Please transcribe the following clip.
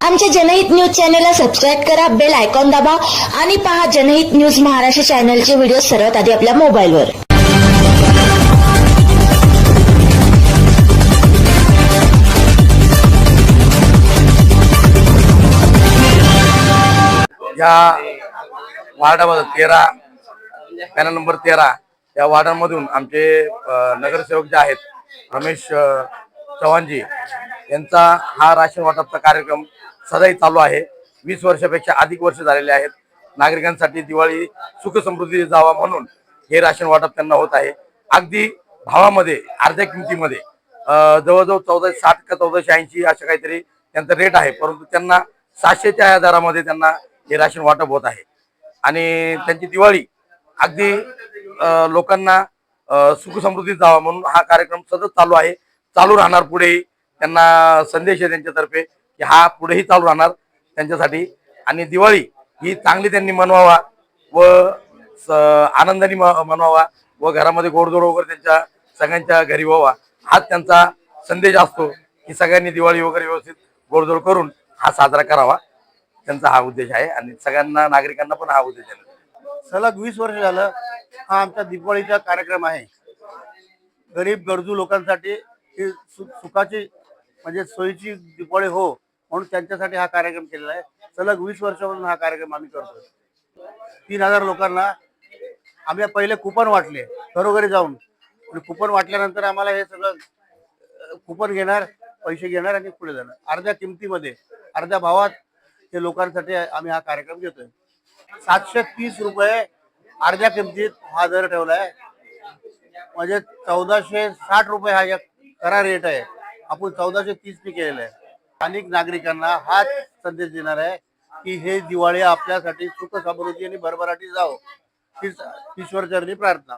आमच्या जनहित न्यूज चॅनलला सबस्क्राईब करा बेल आयकॉन दाबा आणि पहा जनहित न्यूज महाराष्ट्र चॅनलचे व्हिडिओ सर्वात आधी आपल्या मोबाईलवर. या वार्डामध्ये तेरा पॅनल नंबर तेरा या वार्डांमधून आमचे नगरसेवक जे आहेत रमेश चव्हाणजी यांचा हा राशन वाटपचा कार्यक्रम सदाही चालू आहे. वीस वर्षापेक्षा अधिक वर्ष झालेले आहेत. नागरिकांसाठी दिवाळी सुख समृद्धी जावा म्हणून हे राशन वाटप त्यांना होत आहे. अगदी भावामध्ये अर्ध्या किमतीमध्ये जवळजवळ चौदाशे साठ का चौदाशे ऐंशी अशा काहीतरी त्यांचा रेट आहे. परंतु त्यांना सातशेच्या दरामध्ये त्यांना हे राशन वाटप होत आहे. आणि त्यांची दिवाळी अगदी लोकांना अ, सुख जावा म्हणून हा कार्यक्रम सतत चालू आहे. चालू राहणार पुढेही त्यांना संदेश आहे त्यांच्यातर्फे. की हा पुढेही चालू राहणार त्यांच्यासाठी. आणि दिवाळी ही चांगली त्यांनी मनवावा व स- आनंदाने म- मनवावा व घरामध्ये गोडधोड वगैरे त्यांच्या सगळ्यांच्या घरी व्हावा. हाच त्यांचा संदेश असतो की सगळ्यांनी दिवाळी वगैरे व्यवस्थित गोडधोड करून हा साजरा करावा. त्यांचा हा उद्देश आहे आणि सगळ्यांना नागरिकांना पण हा उद्देश आहे. सलग वीस वर्ष झालं हा आमचा दिवाळीचा कार्यक्रम आहे. गरीब गरजू लोकांसाठी ही सुखाची म्हणजे सोयीची दिवाळी हो म्हणून त्यांच्यासाठी हा कार्यक्रम केलेला आहे. सलग वीस वर्षापासून हा कार्यक्रम आम्ही करतो तीन हजार लोकांना आम्ही पहिले कुपन वाटले घरोघरी जाऊन. कुपन वाटल्यानंतर आम्हाला हे सगळं कुपन घेणार पैसे घेणार आणि पुढे जाणार. अर्ध्या किमतीमध्ये अर्ध्या भावात हे लोकांसाठी आम्ही हा कार्यक्रम घेतोय. सातशे तीस रुपये अर्ध्या किमतीत हा दर ठेवलाय. म्हणजे चौदाशे साठ रुपये हा एक खरा रेट आहे. आपण चौदाशे तीस ने केलेला आहे. स्थानिक नागरिकांना हाच संदेश देणार आहे की हे दिवाळी आपल्यासाठी सुख समृद्धी आणि भरभराटी जावं. हीच ईश्वरचरणी प्रार्थना.